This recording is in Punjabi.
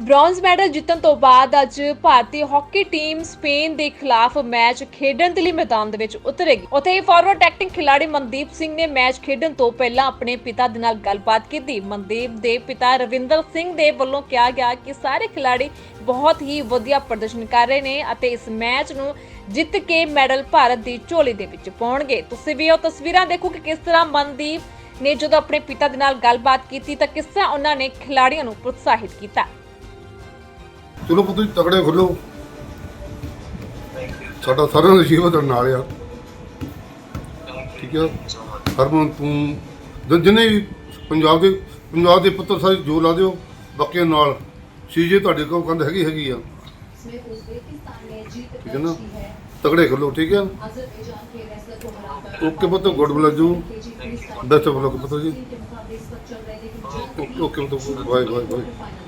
ਬ੍ਰੌਂਜ਼ ਮੈਡਲ ਜਿੱਤਣ ਤੋਂ ਬਾਅਦ ਅੱਜ ਭਾਰਤੀ ਹਾਕੀ ਟੀਮ ਸਪੇਨ ਦੇ ਖਿਲਾਫ ਮੈਚ ਖੇਡਣ ਦੇ ਲਈ ਮੈਦਾਨ ਦੇ ਵਿੱਚ ਉਤਰੇਗੀ। ਉੱਥੇ ਹੀ ਫਾਰਵਰਡ ਐਕਟਿੰਗ ਖਿਡਾਰੀ ਮਨਦੀਪ ਸਿੰਘ ਨੇ ਮੈਚ ਖੇਡਣ ਤੋਂ ਪਹਿਲਾਂ ਆਪਣੇ ਪਿਤਾ ਦੇ ਨਾਲ ਗੱਲਬਾਤ ਕੀਤੀ। ਮਨਦੀਪ ਦੇ ਪਿਤਾ ਰਵਿੰਦਰ ਸਿੰਘ ਦੇ ਵੱਲੋਂ ਕਿਹਾ ਗਿਆ ਕਿ ਸਾਰੇ ਖਿਡਾਰੀ ਬਹੁਤ ਹੀ ਵਧੀਆ ਪ੍ਰਦਰਸ਼ਨ ਕਰ ਰਹੇ ਨੇ ਅਤੇ ਇਸ ਮੈਚ ਨੂੰ ਜਿੱਤ ਕੇ ਮੈਡਲ ਭਾਰਤ ਦੀ ਝੋਲੀ ਦੇ ਵਿੱਚ ਪਾਉਣਗੇ। ਤੁਸੀਂ ਵੀ ਉਹ ਤਸਵੀਰਾਂ ਦੇਖੋ ਕਿ ਕਿਸ ਤਰ੍ਹਾਂ ਮਨਦੀਪ ਨੇ ਜਦੋਂ ਆਪਣੇ ਪਿਤਾ ਦੇ ਨਾਲ ਗੱਲਬਾਤ ਕੀਤੀ ਤਾਂ ਕਿਸ ਤਰ੍ਹਾਂ ਉਹਨਾਂ ਨੇ ਖਿਡਾਰੀਆਂ ਨੂੰ ਪ੍ਰੋਤਸਾਹਿਤ ਕੀਤਾ। ਚਲੋ ਪੁੱਤ ਜੀ, ਤਕੜੇ ਖੁੱਲੋ ਸਾਡਾ ਸਾਰਿਆਂ ਦਾ ਸ਼ੀਵਾ ਨਾਲ ਆ ਠੀਕ ਹੈ ਹਰਮਨ, ਤੂੰ ਜਿੰਨੇ ਵੀ ਪੰਜਾਬ ਦੇ ਪੰਜਾਬ ਦੇ ਪੁੱਤਰ ਸਾਰੇ ਜੋ ਲਾ ਦਿਓ ਬਾਕੀਆਂ ਨਾਲ। ਸੀਜੇ ਤੁਹਾਡੇ ਕੋਲ ਕੰਧ ਹੈਗੀ ਹੈਗੀ ਆ। ਠੀਕ ਹੈ ਨਾ? ਤਗੜੇ ਖੋਲੋ ਠੀਕ ਹੈ ਓਕੇ ਪੁੱਤ, ਗੁੱਡ ਬਲੱਜ ਜੂ ਬੈਸਟ ਬਲੱਕ ਪੁੱਤ ਜੀ। ਓਕੇ ਪੁੱਤ, ਬਾਏ ਬਾਏ ਬਾਏ।